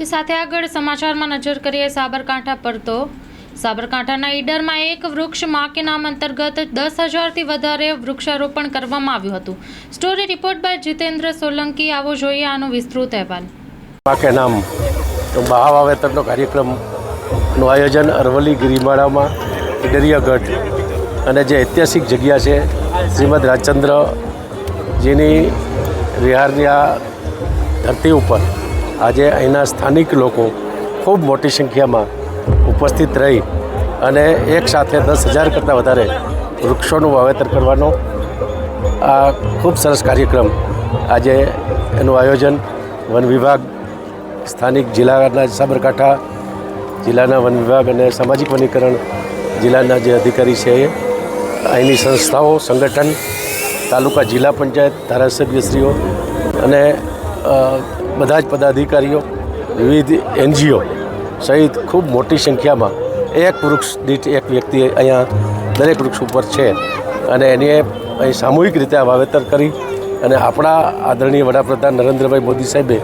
તે સાથે આગળ સમાચારમાં નજર કરીએ સાબરકાંઠા પર તો. સાબરકાંઠાના ઈડરમાં એક વૃક્ષ મા કે નામ અંતર્ગત દસ હજારથી વધારે વૃક્ષારોપણ કરવામાં આવ્યું હતું. Story report by Jitendra Solanki. આવો જોઈએ આનો વિસ્તૃત અહેવાલ. મા કે નામ તો મહા વાવેતરનો કાર્યક્રમનું આયોજન અરવલ્લી ગિરિમાળામાં દરિયાગઢ અને જે ઐતિહાસિક જગ્યા છે, શ્રીમદ રાજચંદ્રજીની વિહારની આ ધરતી ઉપર. આજે અહીંના સ્થાનિક લોકો ખૂબ મોટી સંખ્યામાં ઉપસ્થિત રહી અને એક સાથે દસ હજાર કરતાં વધારે વૃક્ષોનું વાવેતર કરવાનો આ ખૂબ સરસ કાર્યક્રમ આજે એનું આયોજન વન વિભાગ સ્થાનિક જિલ્લાના સાબરકાંઠા જિલ્લાના વન વિભાગ અને સામાજિક વનીકરણ જિલ્લાના જે અધિકારી છે એ, અહીંની સંસ્થાઓ, સંગઠન, તાલુકા જિલ્લા પંચાયત ધારાસભ્યશ્રીઓ અને બધા જ પદાધિકારીઓ, વિવિધ એનજીઓ સહિત ખૂબ મોટી સંખ્યામાં એક વૃક્ષ દીઠ એક વ્યક્તિ અહીંયા દરેક વૃક્ષ ઉપર છે. અને એને અહીં સામૂહિક રીતે આ વાવેતર કરી અને આપણા આદરણીય વડાપ્રધાન નરેન્દ્રભાઈ મોદી સાહેબે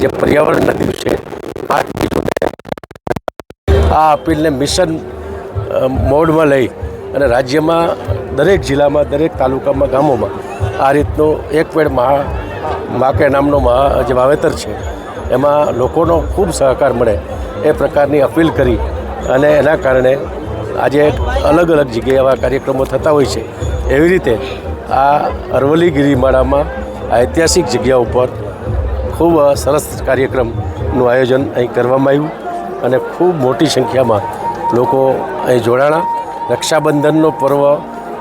જે પર્યાવરણના દિવસે પાંચ આ અપીલને મિશન મોડમાં લઈ અને રાજ્યમાં દરેક જિલ્લામાં, દરેક તાલુકામાં, ગામોમાં આ રીતનું એક પેડ મહા મા કે નામનો જે વાવેતર છે, એમાં લોકોનો ખૂબ સહકાર મળે એ પ્રકારની અપીલ કરી અને એના કારણે આજે અલગ અલગ જગ્યાએ આવા કાર્યક્રમો થતા હોય છે. એવી રીતે આ અરવલ્લી ગિરિમાળામાં આ ઐતિહાસિક જગ્યા ઉપર ખૂબ સરસ કાર્યક્રમનું આયોજન અહીં કરવામાં આવ્યું અને ખૂબ મોટી સંખ્યામાં લોકો અહીં જોડાણા. રક્ષાબંધનનો પર્વ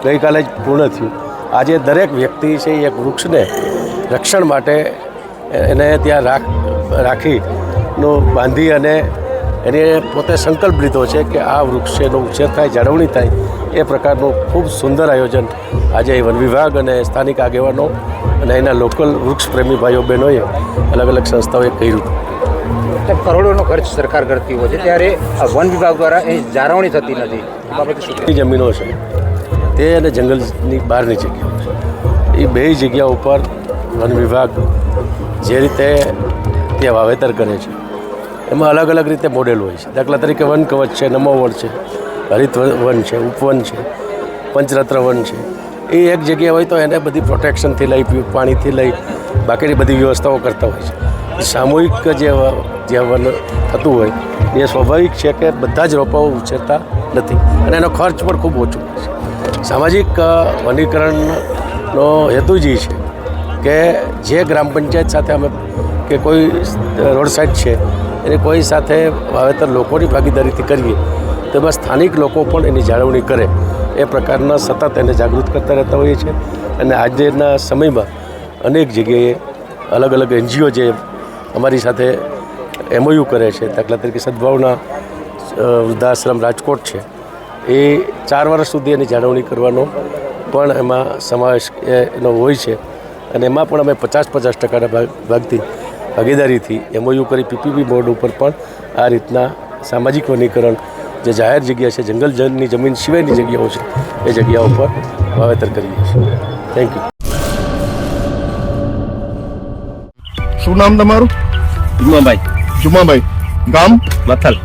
ગઈકાલે જ પૂર્ણ થયું. આજે દરેક વ્યક્તિ છે એક વૃક્ષને રક્ષણ માટે એને ત્યાં રાખ રાખીનું બાંધી અને એને પોતે સંકલ્પ લીધો છે કે આ વૃક્ષનો ઉછેર થાય જાળવણી થાય એ પ્રકારનું ખૂબ સુંદર આયોજન આજે વન વિભાગ અને સ્થાનિક આગેવાનો અને એના લોકલ વૃક્ષ પ્રેમી ભાઈઓ બહેનોએ અલગ અલગ સંસ્થાઓએ કર્યું. એટલે કરોડોનો ખર્ચ સરકાર કરતી હોય છે ત્યારે આ વન વિભાગ દ્વારા એ જાળવણી થતી નથી. જમીનો છે તે અને જંગલની બહારની જગ્યાઓ છે. એ બે જગ્યા ઉપર વન વિભાગ જે રીતે ત્યાં વાવેતર કરે છે, એમાં અલગ અલગ રીતે મોડેલ હોય છે. દાખલા તરીકે વન કવચ છે, નમો વન છે, હરિત વન છે, ઉપવન છે પંચરત્ન વન છે. એ એક જગ્યાએ હોય તો એને બધી પ્રોટેક્શનથી લઈ પાણીથી લઈ, બાકીની બધી વ્યવસ્થાઓ કરતા હોય છે. સામૂહિક જે જે વન થતું હોય, એ સ્વાભાવિક છે કે બધા જ રોપાઓ ઉછેરતા નથી અને એનો ખર્ચ પણ ખૂબ ઓછો છે. સામાજિક વનીકરણનો હેતુ જ છે કે જે ગ્રામ પંચાયત સાથે અમે કે કોઈ રોડ સાઈડ છે, એને કોઈ સાથે વાવેતર લોકોની ભાગીદારીથી કરીએ તેમાં સ્થાનિક લોકો પણ એની જાળવણી કરે. એ પ્રકારના સતત એને જાગૃત કરતા રહેતા હોઈએ છીએ. અને આજના સમયમાં અનેક જગ્યાએ અલગ અલગ એનજીઓ જે અમારી સાથે એમઓયુ કરે છે, દાખલા તરીકે સદભાવના વૃદ્ધાશ્રમ રાજકોટ છે. એ ચાર વર્ષ સુધી એની જાળવણી કરવાનો પણ એમાં સમાવેશ એનો હોય છે. અને એમાં પણ અમે પચાસ પચાસ ટકાના ભાગ ભાગથી ભાગીદારીથી એમઓયુ કરી પીપીપી બોર્ડ ઉપર પણ આ રીતના સામાજિક વનીકરણ જે જાહેર જગ્યા છે જંગલ જનની જમીન સિવાયની જગ્યાઓ છે એ જગ્યાઓ પર વાવેતર કરીએ છીએ. થેન્ક યુ શું નામ તમારું? જુમાભાઈ. જુમાભાઈ. ગામ? મથલ.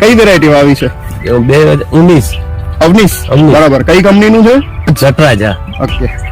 કઈ વેરાયટી વાવી છે? બે હજાર ઉન્નીસ અવનીશ. અવનીશ. બરાબર. કઈ કંપનીનું છે? જટરાજા. ઓકે